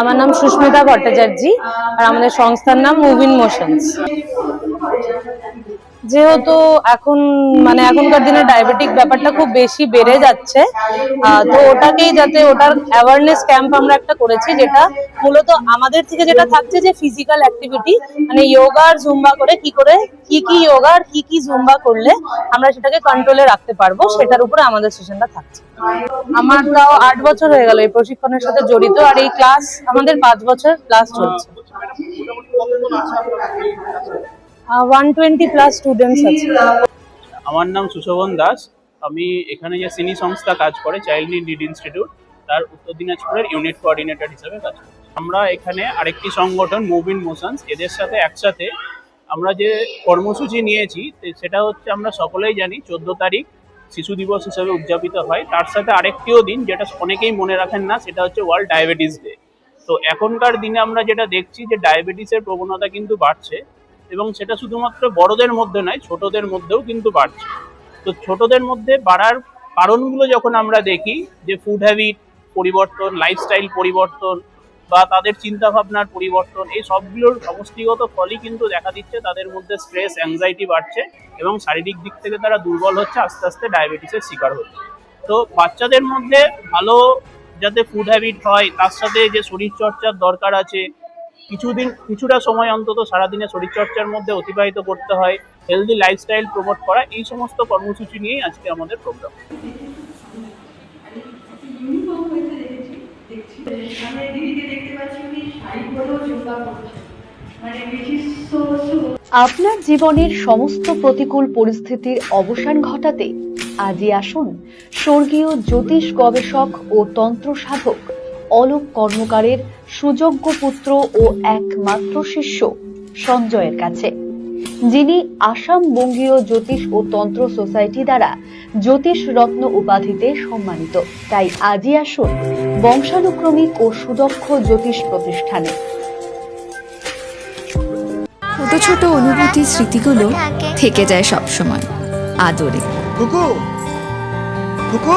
আমার নাম সুস্মিতা ভট্টাচার্যী আর আমাদের সংস্থার নাম মুভিন মোশনস। যেহেতু এখন মানে এখনকার দিনে ডায়াবেটিক ব্যাপারটা খুব বেশি বেড়ে যাচ্ছে তো ওটাকেই যাতে ওটার অ্যাওয়ারনেস ক্যাম্প আমরা একটা করেছি যেটা মূলত আমাদের থেকে যেটা থাকছে যে ফিজিক্যাল অ্যাক্টিভিটি মানে যোগা আর জুম্বা করে কি করে, কি কি যোগা আর কি কি জুম্বা করলে আমরা সেটাকে কন্ট্রোলে রাখতে পারব, সেটার উপরে আমাদের সেশনটা থাকছে। আমার তাও আট বছর হয়ে গেল এই প্রশিক্ষণের সাথে জড়িত, আর এই ক্লাস আমাদের পাঁচ বছর ক্লাস চলছে। ওয়ান টোয়েন্টি প্লাস স্টুডেন্টস আছে। আমার নাম সুশোভন দাস। আমি এখানে যে সিনি সংস্থা কাজ করে চাইল্ড নিড ইনস্টিটিউট তার উত্তর দিনাজপুরের ইউনিট কোঅর্ডিনেটর হিসেবে কাজ করি। আমরা এখানে আরেকটি সংগঠন মুভ ইন মোশনস এদের সাথে একসাথে আমরা যে কর্মসূচি নিয়েছি সেটা হচ্ছে আমরা সকলেই জানি, চোদ্দ তারিখ শিশু দিবস হিসেবে উদযাপিত হয়। তার সাথে আরেকটিও দিন, যেটা অনেকেই মনে রাখেন না, সেটা হচ্ছে ওয়ার্ল্ড ডায়াবেটিস ডে তো এখনকার দিনে আমরা যেটা দেখছি, যে ডায়াবেটিসের প্রবণতা কিন্তু বাড়ছে। এবং সেটা শুধুমাত্র বড়দের মধ্যে নয়, ছোটদের মধ্যেও কিন্তু বাড়ছে। তো ছোটদের মধ্যে বাড়ার কারণগুলো যখন আমরা দেখি, যে ফুড হ্যাবিট পরিবর্তন লাইফস্টাইল পরিবর্তন বা তাদের চিন্তা ভাবনার পরিবর্তন, এই সবগুলোর সমষ্টিগত ফলই কিন্তু দেখা দিচ্ছে, তাদের মধ্যে স্ট্রেস অ্যাংজাইটি বাড়ছে এবং শারীরিক দিক থেকে তারা দুর্বল হচ্ছে, আস্তে আস্তে ডায়াবেটিসের শিকার হচ্ছে। তো বাচ্চাদের মধ্যে ভালো যাতে ফুড হ্যাবিট হয়, তার সাথে যে শরীরচর্চার দরকার আছে কিছুদিন, কিছুটা সময় অন্তত সারাদিনে শরীরচর্চার মধ্যে অতিবাহিত করতে হয় হেলদি লাইফস্টাইল প্রমোট করা, এই সমস্ত কর্মসূচি নিয়েই আজকে আমাদের প্রোগ্রাম আপনার জীবনের সমস্ত প্রতিকূল পরিস্থিতির অবসান ঘটাতে আজই আসুন স্বর্গীয় জ্যোতিষ গবেষক ও তন্ত্র সাধক অলোক কর্মকারের সুযোগ্য পুত্র ও একমাত্র শিষ্য সঞ্জয়ের কাছে। যিনি আসাম বঙ্গীয় জ্যোতিষ ও তন্ত্র সোসাইটি দ্বারা জ্যোতিষ রত্ন উপাধিতে সম্মানিত। তাই আজই আসুন বংশানুক্রমিক ও সুদক্ষ জ্যোতিষ প্রতিষ্ঠানে। ছোট ছোট অনুভূতি স্মৃতিগুলো থেকে যায় সব সময় আদরে। কুকু! কুকু!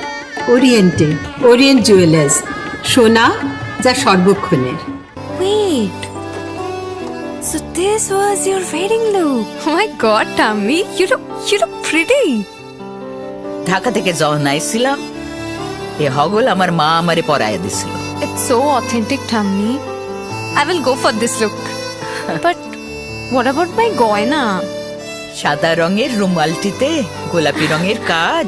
ওরিয়েন্টে ওরিয়েন্ট জুয়েলার্স সোনা যা সর্বক্ষণের Wait. So this was your wedding look. Oh my god, Tammy, you look you look pretty. Dhaka থেকে যখন আইছিলাম এ হগল আমার মা আমারে পরাইয়া দিছিল It's so authentic, Tammy. I will go for this look. but what about my goina? সাদা রঙের রুমালটিতে গোলাপি রঙের কাজ